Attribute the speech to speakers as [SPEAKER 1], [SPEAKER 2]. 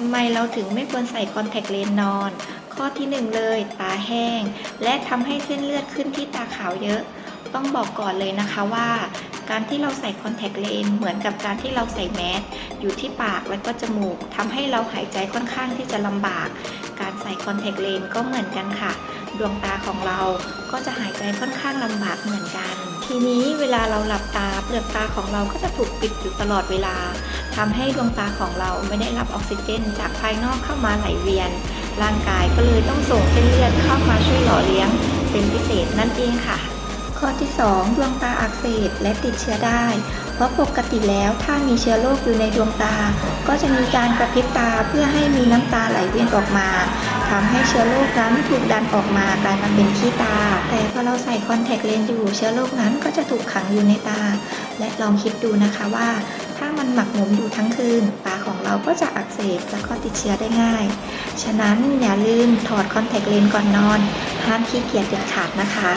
[SPEAKER 1] ทำไมเราถึงไม่ควรใส่คอนแทคเลนส์นอน ข้อที่หนึ่งเลย ตาแห้ง และทำให้เส้นเลือดขึ้นที่ตาขาวเยอะ ต้องบอกก่อนเลยนะคะว่า การที่เราใส่คอนแทคเลนส์เหมือนกับการที่เราใส่แมสอยู่ที่ปากและก็จมูกทำให้เราหายใจค่อนข้างที่จะลำบาก การใส่คอนแทคเลนส์ก็เหมือนกันค่ะ ดวงตาของเราก็จะหายใจค่อนข้างลำบากเหมือนกัน ทีนี้เวลาเราหลับตาเปลือกตาของเราก็จะถูกปิดอยู่ตลอดเวลา ทำให้ดวงตาของเราไม่ได้รับออกซิเจน จากภายนอกเข้ามาไหลเวียน ร่างกายก็เลยต้องส่งเส้นเลือดเข้ามาช่วยหล่อเลี้ยง เป็นพิเศษนั่นเองค่ะข้อที่ 2 ดวงตาอักเสบและติดเชื้อได้ เพราะปกติแล้วถ้ามีเชื้อโรคอยู่ในดวงตา ก็จะมีการกระพริบตาเพื่อให้มีน้ำตาไหลเวียนออกมาทำให้เชื้อโรคนั้นถูกดันออกมากลายมาเป็นขี้ตา แต่พอเราใส่คอนแทคเลนส์อยู่เชื้อโรคนั้นก็จะถูกขังอยู่ในตา และลองคิดดูนะคะว่า ถ้ามันหมักหมมอยู่ทั้งคืน ตาของเราก็จะอักเสบและก็ติดเชื้อได้ง่าย ฉะนั้นอย่าลืมถอดคอนแทคเลนส์ก่อนนอน ห้ามขี้เกียจเด็ดขาดนะคะ